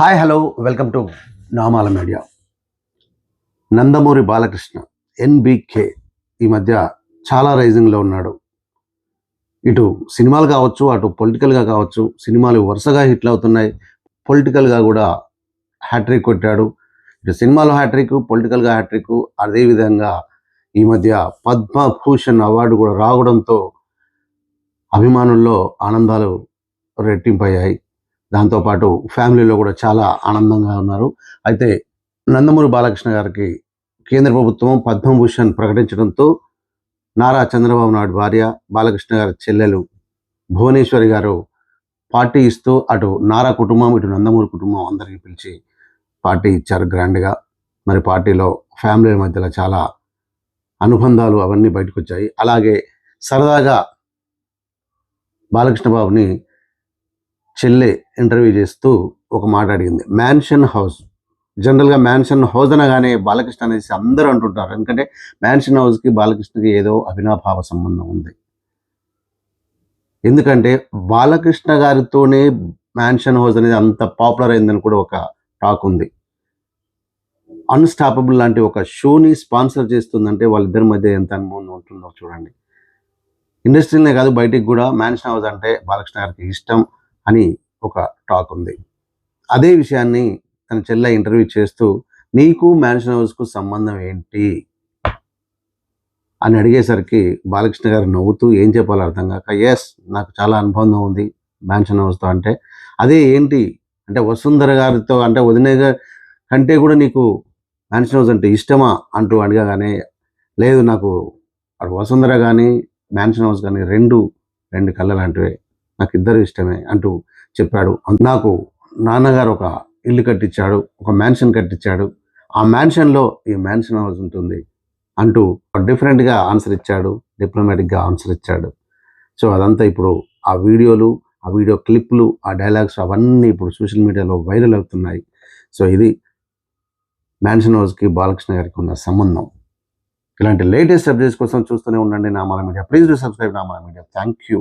Hi hello welcome to Namala media. Nandamuri Balakrishna NBK ఈ మధ్య చాలా రైజింగ్లో ఉన్నాడు. ఇటు సినిమాలు కావచ్చు అటు పొలిటికల్గా కావచ్చు సినిమాలు వరుసగా హిట్లు అవుతున్నాయి. పొలిటికల్గా కూడా హ్యాట్రిక్ కొట్టాడు. ఇటు సినిమాలో హ్యాట్రిక్ పొలిటికల్గా హ్యాట్రిక్ అదేవిధంగా ఈ మధ్య పద్మభూషణ్ అవార్డు కూడా రావడంతో అభిమానుల్లో ఆనందాలు రెట్టింపయ్యాయి. దాంతోపాటు ఫ్యామిలీలో కూడా చాలా ఆనందంగా ఉన్నారు. అయితే నందమూరి బాలకృష్ణ గారికి కేంద్ర ప్రభుత్వం పద్మభూషణ్ ప్రకటించడంతో నారా చంద్రబాబు నాయుడు భార్య బాలకృష్ణ గారి చెల్లెలు భువనేశ్వరి గారు పార్టీ ఇస్తూ అటు నారా కుటుంబం ఇటు నందమూరి కుటుంబం అందరికీ పిలిచి పార్టీ ఇచ్చారు గ్రాండ్గా. మరి పార్టీలో ఫ్యామిలీల మధ్యలో చాలా అనుబంధాలు అవన్నీ బయటకు వచ్చాయి అలాగే సరదాగా బాలకృష్ణ బాబుని చెల్లె ఇంటర్వ్యూ చేస్తూ ఒక మాట అడిగింది. Mansion house. జనరల్గా మ్యాన్షన్ హౌస్ అనగానే బాలకృష్ణ అనేసి అందరూ అంటుంటారు. ఎందుకంటే మ్యాన్షన్ హౌస్కి బాలకృష్ణకి ఏదో అవినాభావ సంబంధం ఉంది. ఎందుకంటే బాలకృష్ణ గారితోనే మ్యాన్షన్ హౌస్ అనేది అంత పాపులర్ అయిందని కూడా ఒక టాక్ ఉంది. అన్స్టాపబుల్ లాంటి ఒక షోని స్పాన్సర్ చేస్తుందంటే వాళ్ళిద్దరి మధ్య ఎంత అనుభవం ఉంటుందో చూడండి. ఇండస్ట్రీనే కాదు బయటికి కూడా మ్యాన్షన్ హౌస్ అంటే బాలకృష్ణ గారికి ఇష్టం. అని ఒక టాక్ ఉంది. అదే విషయాన్ని తన చెల్లె ఇంటర్వ్యూ చేస్తూ నీకు మ్యాన్షన్ హౌస్కు సంబంధం ఏంటి? అని అడిగేసరికి బాలకృష్ణ గారు నవ్వుతూ ఏం చెప్పాలో అర్థం కాక ఎస్ నాకు చాలా అనుబంధం ఉంది మ్యాన్షన్ హౌస్తో అంటే. అదే ఏంటి? అంటే వసుంధర గారితో అంటే వదిన కంటే కూడా నీకు మ్యాన్షన్ హౌస్ అంటే ఇష్టమా? అంటూ అడగగానే లేదు నాకు అటు వసుంధర కానీ మ్యాన్షన్ హౌస్ కానీ రెండు రెండు కళ్ళ లాంటివే నాకు ఇద్దరు ఇష్టమే అంటూ చెప్పాడు. నాకు నాన్నగారు ఒక ఇల్లు కట్టించాడు ఒక మ్యాన్షన్ కట్టించాడు ఆ మ్యాన్షన్లో ఈ మ్యాన్షన్ హౌస్ ఉంటుంది అంటూ డిఫరెంట్గా ఆన్సర్ ఇచ్చాడు డిప్లొమాటిక్గా ఆన్సర్ ఇచ్చాడు. సో అదంతా ఇప్పుడు ఆ వీడియోలు ఆ వీడియో క్లిప్లు ఆ డైలాగ్స్ అవన్నీ ఇప్పుడు సోషల్ మీడియాలో వైరల్ అవుతున్నాయి. సో ఇది మ్యాన్షన్ హౌస్కి బాలకృష్ణ గారికి ఉన్న సంబంధం. ఇలాంటి లేటెస్ట్ అప్డేట్స్ కోసం చూస్తూనే ఉండండి Namala media. Please do subscribe Namala media. Thank you